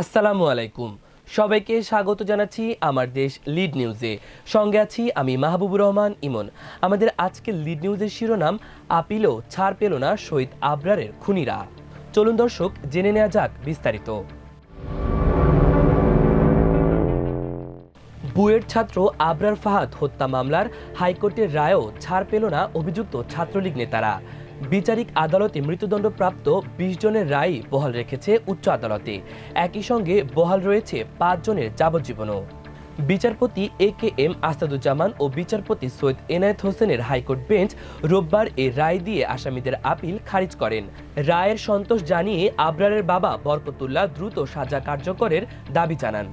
আসসালামু আলাইকুম। সবাইকে স্বাগত জানাচ্ছি আমার দেশ লিড নিউজে। সঙ্গে আছি আমি মাহবুবুর রহমান ইমন। আমাদের আজকে লিড নিউজের শিরোনাম আপিলও ছাড় পেল না শহীদ আবরারের খুনিরা। চলুন দর্শক, জেনে নেওয়া যাক বিস্তারিত। বুয়েট ছাত্র আবরার ফাহাদ হত্যা মামলার হাইকোর্টের রায়ও ছাড় পেল না অভিযুক্ত ছাত্রলীগ নেতারা। বিচারিক আদালতে মৃত্যুদণ্ডপ্রাপ্ত বিশ জনের রায় বহাল রেখেছে উচ্চ আদালতে। একই সঙ্গে বহাল রয়েছে পাঁচ জনের যাবজ্জীবনও। বিচারপতি এ কে এম আসাদুজ্জামান ও বিচারপতি সৈয়দ এনায়েত হোসেনের হাইকোর্ট বেঞ্চ রোববার এ রায় দিয়ে আসামিদের আপিল খারিজ করেন। রায়ের সন্তোষ জানিয়ে আবরারের বাবা বরকতুল্লাহ দ্রুত সাজা কার্যকরের দাবি জানান।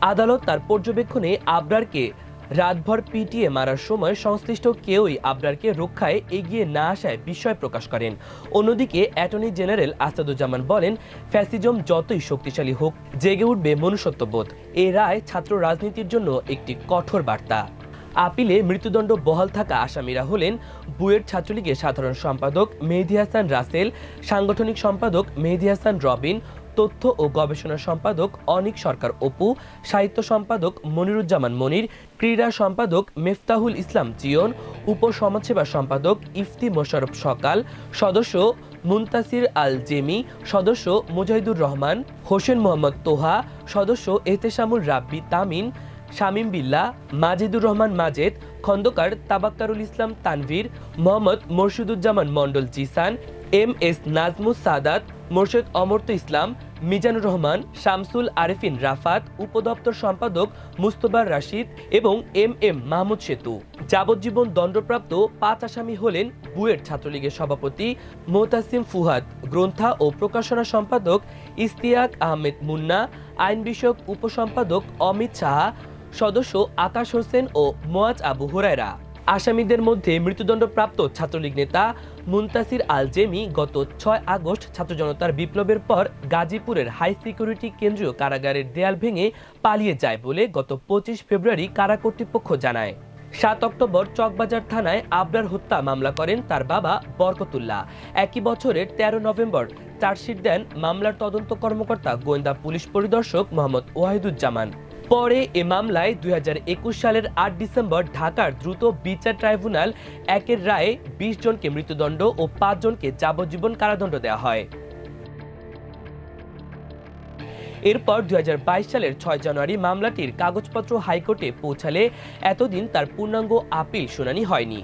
আদালত তার পর্যবেক্ষণে আবরারকে রাতভর পিটিয়ে মারার সময় সংশ্লিষ্ট কেউই আবরারকে রক্ষায় এগিয়ে না আসায় বিস্ময় প্রকাশ করেন। অন্যদিকে, অ্যাটর্নি জেনারেল আসাদুজ্জামান বলেন, ফ্যাসিজম যতই শক্তিশালী হোক, জেগে উঠবে মনুষ্যত্ববোধ। এ রায় ছাত্র রাজনীতির জন্য একটি কঠোর বার্তা। আপিলে মৃত্যুদণ্ড বহাল থাকা আসামিরা হলেন বুয়েট ছাত্রলীগের সাধারণ সম্পাদক মেহেদি হাসান রাসেল, সাংগঠনিক সম্পাদক মেহেদি হাসান রবিন তথ্য ও গবেষণা সম্পাদক অনিক সরকার অপু, সাহিত্য সম্পাদক মনিরুজ্জামান মনির, ক্রীড়া সম্পাদক মেফতাহুল ইসলাম জিয়ন উপ সমাজসেবা সম্পাদক ইফতি মোশারফ সকাল, সদস্য মুনতাসির আল জেমি সদস্য মুজাহিদুর রহমান, হোসেন মোহাম্মদ তোহা, সদস্য এহতেশামুল রাব্বি তামিন শামীম বিল্লা, মাজেদুর রহমান মাজেদ, খন্দকার তাবাক্কারুল ইসলাম তানভীর, মোহাম্মদ মোর্শিদুজ্জামান মণ্ডল জিসান, এম এস নাজমুস সাদাত, মোর্শেদ অমর্ত ইসলাম মিজানুর রহমান, শামসুল আরেফিন রাফাত, উপদপ্তর সম্পাদক মুস্তবার রাশিদ এবং এম এম মাহমুদ সেতু। যাবজ্জীবন দণ্ডপ্রাপ্ত পাঁচ আসামি হলেন বুয়েট ছাত্রলীগের সভাপতি মোহতাসিম ফুহাদ, গ্রন্থা ও প্রকাশনা সম্পাদক ইস্তিয়াক আহমেদ মুন্না, আইন বিষয়ক উপসম্পাদক অমিত সাহা, সদস্য আকাশ হোসেন ও মোয়াজ আবু হুরায়রা। আসামিদের মধ্যে মৃত্যুদণ্ডপ্রাপ্ত ছাত্রলীগ নেতা মুনতাসির আল জেমি গত ছয় আগস্ট ছাত্র জনতার বিপ্লবের পর গাজীপুরের হাই সিকিউরিটি কেন্দ্রীয় কারাগারের দেয়াল ভেঙে পালিয়ে যায় বলে গত পঁচিশ ফেব্রুয়ারি কারা কর্তৃপক্ষ জানায়। সাত অক্টোবর চকবাজার থানায় আবরার হত্যা মামলা করেন তার বাবা বরকতুল্লাহ। একই বছরের তেরো নভেম্বর চার্জশিট দেন মামলার তদন্ত কর্মকর্তা গোয়েন্দা পুলিশ পরিদর্শক মোহাম্মদ ওয়াহিদুজ্জামান। পরে এ মামলায় দুই হাজার একুশ সালের আট ডিসেম্বর ঢাকার দ্রুত বিচার ট্রাইব্যুনাল একের রায়ে বিশ জনকে মৃত্যুদণ্ড ও পাঁচ জনকে যাবজ্জীবন কারাদণ্ড দেওয়া হয়। এরপর দুই হাজার বাইশ সালের ছয় জানুয়ারি মামলাটির কাগজপত্র হাইকোর্টে পৌঁছালে এতদিন তার পূর্ণাঙ্গ আপিল শুনানি হয়নি।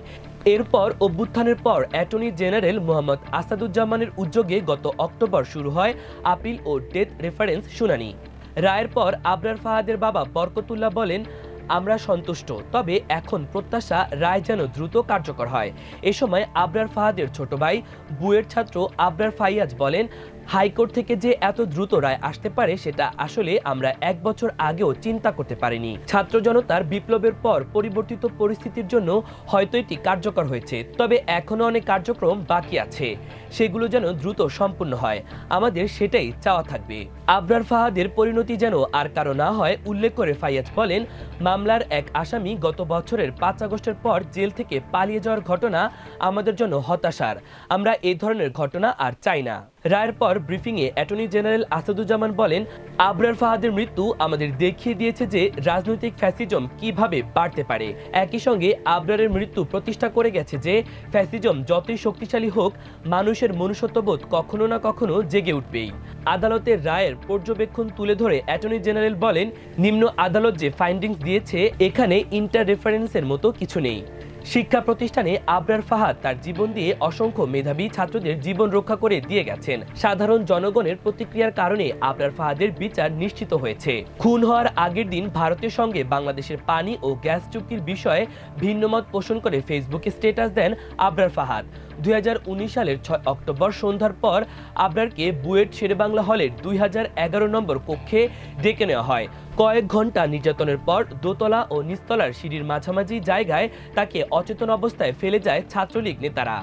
এরপর অভ্যুত্থানের পর অ্যাটর্নি জেনারেল মোহাম্মদ আসাদুজ্জামানের উদ্যোগে গত অক্টোবর শুরু হয় আপিল ও ডেথ রেফারেন্স শুনানি। রায়ের পর আবরার ফাহাদের বাবা বরকতুল্লাহ বলেন, আমরা সন্তুষ্ট, তবে এখন প্রত্যাশা রায় যেন দ্রুত কার্যকর হয়। এ সময় আবরার ফাহাদের ছোট ভাই, বুয়ের ছাত্র আবরার ফাইয়াজ বলেন হাইকোর্ট থেকে যে এত দ্রুত রায় আসতে পারে সেটা আসলে আমরা এক বছর আগেও চিন্তা করতে পারিনি। ছাত্র জনতার বিপ্লবের পর পরিবর্তিত পরিস্থিতির জন্য হয়তো এটি কার্যকর হয়েছে। তবে এখনও অনেক কার্যক্রম বাকি আছে। সেগুলো যেন দ্রুত সম্পূর্ণ হয়। আমাদের সেটাই চাওয়া থাকবে। আবরার ফাহাদের পরিণতি যেন আর কারও না হয়, উল্লেখ করে ফাইয়াজ বলেন, মামলার এক আসামি গত বছরের পাঁচ আগস্টের পর জেল থেকে পালিয়ে যাওয়ার ঘটনা আমাদের জন্য হতাশার। আমরা এই ধরনের ঘটনা আর চাই না। রায়ের পর ব্রিফিংয়ে অ্যাটর্নি জেনারেল আসাদুজ্জামান বলেন, আবরার ফাহাদের মৃত্যু আমাদের দেখিয়ে দিয়েছে যে রাজনৈতিক ফ্যাসিজম কীভাবে বাড়তে পারে। একই সঙ্গে আবরারের মৃত্যু প্রতিষ্ঠা করে গেছে যে ফ্যাসিজম যতই শক্তিশালী হোক, মানুষের মনুষ্যত্ববোধ কখনো না কখনো জেগে উঠবেই। আদালতের রায়ের পর্যবেক্ষণ তুলে ধরে অ্যাটর্নি জেনারেল বলেন, নিম্ন আদালত যে ফাইন্ডিংস দিয়েছে, এখানে ইন্টার রেফারেন্সের মতো কিছু নেই। শিক্ষা প্রতিষ্ঠানে আবরার ফাহাদ তার জীবন দিয়ে অসংখ্য মেধাবী ছাত্রদের জীবন রক্ষা করে দিয়ে গেছেন। সাধারণ জনগণের প্রতিক্রিয়ার কারণে আবরার ফাহাদের বিচার নিশ্চিত হয়েছে। খুন হওয়ার আগের দিন ভারতের সঙ্গে বাংলাদেশের পানি ও গ্যাস চুক্তির বিষয়ে ভিন্নমত পোষণ করে ফেসবুকে স্ট্যাটাস দেন আবরার ফাহাদ। দুই হাজার উনিশ সালের ছয় অক্টোবর সন্ধ্যার পর আবরারকে বুয়েট শেরেবাংলা হলের দুই হাজার এগারো নম্বর কক্ষে ডেকে নেওয়া হয়। কয়েক ঘণ্টা নির্যাতনের পর দোতলা ও নিচতলার সিঁড়ির মাঝামাঝি জায়গায় তাকে অচেতন অবস্থায় ফেলে যায় ছাত্রলীগ নেতারা।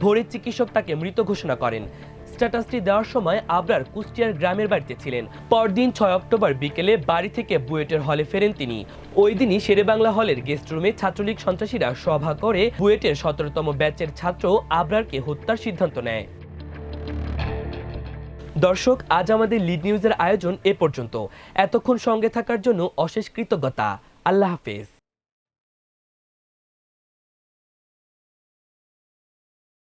ভোরে চিকিৎসক তাকে মৃত ঘোষণা করেন। স্ট্যাটাসটি দেওয়ার সময় আবরার কুষ্টিয়ার গ্রামের বাড়িতে ছিলেন। পরদিন ছয় অক্টোবর বিকেলে বাড়ি থেকে বুয়েটের হলে ফেরেন তিনি। ওই দিনই শেরেবাংলা হলের গেস্ট রুমে ছাত্রলীগ সন্ত্রাসীরা সভা করে বুয়েটের সতেরোতম ব্যাচের ছাত্র আবরারকে হত্যার সিদ্ধান্ত নেয়। দর্শক, আজ আমাদের লিড নিউজের আয়োজন এ পর্যন্ত। এতক্ষণ সঙ্গে থাকার জন্য অশেষ কৃতজ্ঞতা। আল্লাহ হাফেজ।